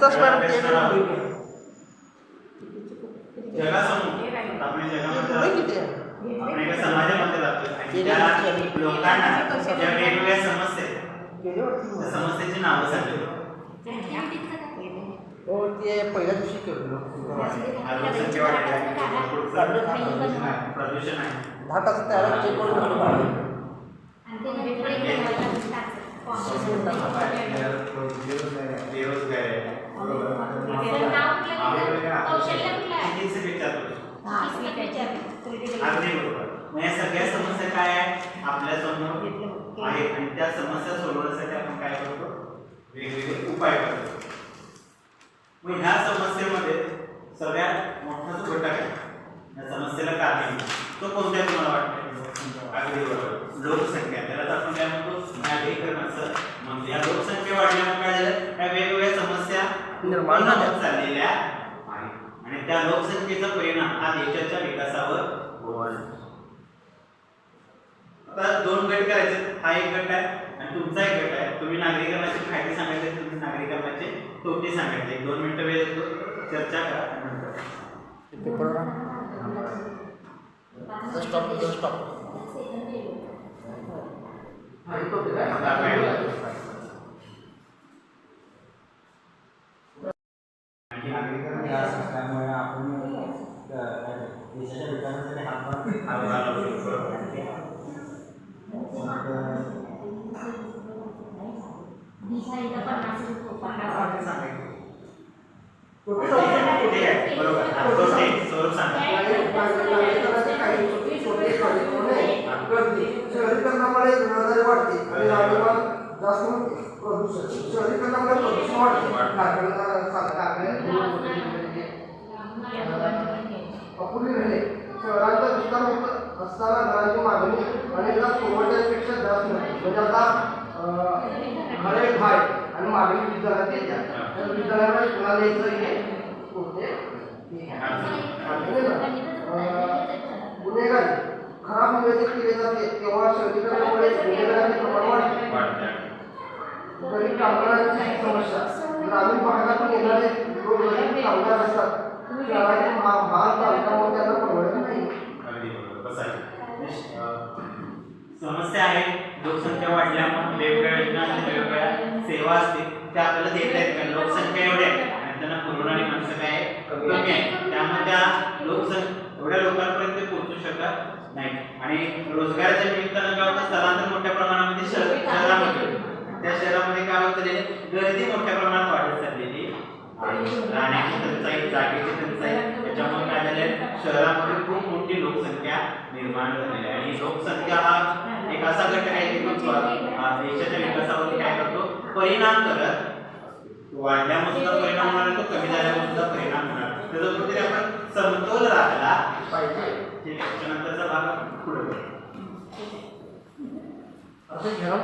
तास मॅडम ते जगासमोर. आपल्या जगामध्ये पुढे किती आहे आपण एका समाजामध्ये राहतो आणि त्या लोकांना ज्या वेगवेगळ्या समस्या आहेत, गेले वाटतं त्या मला. समस्येची नावं सांगितली. हो ते पहिल्या दिवशी केलं प्रदूषण आहे, दहा तास त्याला चेक करून ठेवलं बाळा. बेरोजगार आहे बरोबर कितीचे विचारतो अगदी बरोबर मग या सगळ्या समस्या काय आहे? आपल्यासमोर आहेत आणि त्या समस्या सोडवण्यासाठी आपण काय करतो? वेगवेगळे उपाय करतो. मग ह्या समस्येमध्ये सगळ्यात मोठा जो घटक आहे या समस्येला कारण तो कोणत्या तुम्हाला वाटतं अगदी बरोबर लोकसंख्या. त्याला आपण काय म्हणतो? नागरीकरणाचं म्हणजे या लोकसंख्या वाढल्यामुळे काय झालं? या वेगवेगळ्या समस्या निर्माण. होत चाललेल्या आहेत. आणि त्या लोकसंख्येचा परिणाम हा देशाच्या विकासावर होईल आता दोन गट करायचे हा एक गट आहे आणि तुमचा एक गट आहे. तुम्ही नागरिकांचे फायदे सांगायचे तुम्ही नागरिकांचे तोटे सांगायचे. एक दोन मिनिटं वेळ देतो. चर्चा करा. नंतर. स्टॉप स्टॉप आपण देशाच्या विकासासाठी हातभार हातभार लावू शकतो. ठीक आहे बरोबर आता तोटे स्वरूप सांगा शहरीकरणामुळे रहदारी वाढते आणि राहणीमान जास्त होते प्रदूषण शहरीकरणामुळे प्रदूषण वाढते कारखाना कारखाने अं, घरे घाय आणि मागणी विद्यालयात येत्या त्या विद्यालयामध्ये कुणाला यायचं हे. अं, गुन्हेगारी. खराब नियोजित केले जाते तेव्हा शहरीकरणामुळे गुन्हेगारांचे प्रमाण वाढते. गरीब कामगारांची समस्या. ग्रामीण भागातून येणारे कामगार असतात. शहरातील महा- महान तालुक्यामुळे त्यांना परवडत नाही अगदी बरोबर बसायचं अं, समस्या आहे लोकसंख्या वाढल्यामुळे वेगवेगळ्या योजना आणि वेगवेगळ्या सेवा असतील त्या आपल्याला देता येत कारण लोकसंख्या एवढी आहे. आणि त्यांना पुरवणारी माणसं काय आहे? कमी आहे. त्यामुळे त्या लोकसंख्या एवढ्या लोकांपर्यंत पोहोचू शकत नाही आणि रोजगाराच्या निमित्तानं काय होतं स्थलांतर मोठ्या प्रमाणामध्ये शहर शहरामध्ये त्या शहरामध्ये काय होतं गर्दी मोठ्या प्रमाणात वाढत चाललेली आहे. राहण्याची टंचाई जागेची टंचाई त्याच्यामुळे काय झालंय शहरामध्ये खूप मोठी लोकसंख्या निर्माण झालेली आहे. आणि लोकसंख्या हा एक असा घटक आहे की देशाच्या विकासावरती काय करतो? परिणाम करत वाढल्यामुळे सुद्धा परिणाम होणार तो कमी झाल्यामुळे सुद्धा परिणाम होणार. त्याचा कुठेतरी आपण समतोल राखला पाहिजे. ठीक आहे त्याच्यानंतरचा भाग पुढे असं घ्या